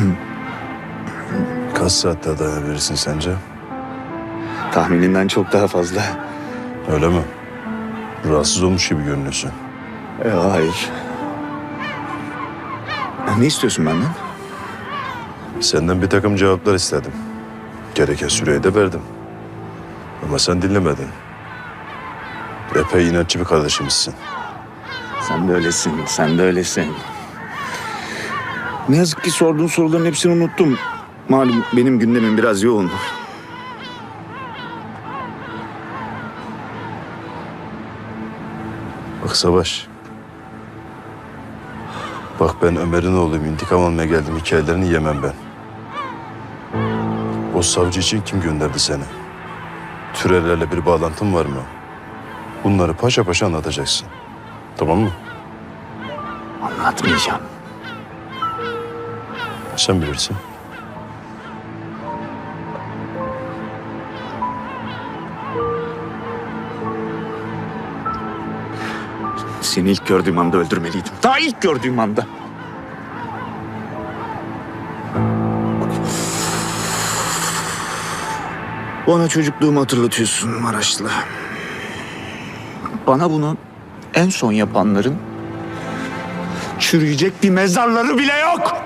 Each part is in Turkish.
Kaç saat daha dayanabilirsin sence? Tahmininden çok daha fazla. Öyle mi? Rahatsız olmuş gibi görünüyorsun. E, hayır. Ya, Ne istiyorsun benden? Senden bir takım cevaplar istedim. Gereken süreyi de verdim. Ama sen dinlemedin. Epey inatçı bir kardeşimizsin. Sen de öylesin, sen de öylesin. Ne yazık ki sorduğun soruların hepsini unuttum. Malum benim gündemim biraz yoğun. Bak Savaş. Bak ben Ömer'in oğluyum. İntikam almaya geldim. Hikayelerini yemem ben. O savcı için kim gönderdi seni? Türelerle bir bağlantın var mı? Bunları paşa paşa anlatacaksın. Tamam mı? Anlatmayacağım. Sen bilirsin. Seni ilk gördüğüm anda öldürmeliydim. Daha ilk gördüğüm anda. Bana çocukluğumu hatırlatıyorsun Maraşlı. Bana bunu en son yapanların çürüyecek bir mezarları bile yok.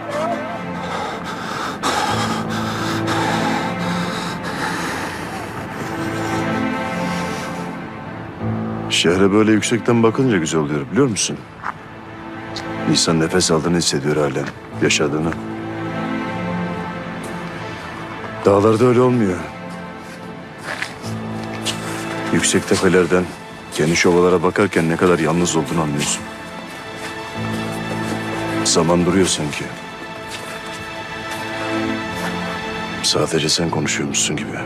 Şehre böyle yüksekten bakınca güzel oluyor biliyor musun? İnsan nefes aldığını hissediyor halen. Yaşadığını. Dağlarda öyle olmuyor. Yüksek tepelerden geniş ovalara bakarken ne kadar yalnız olduğunu anlıyorsun. Zaman duruyor sanki. Sadece sen konuşuyormuşsun gibi.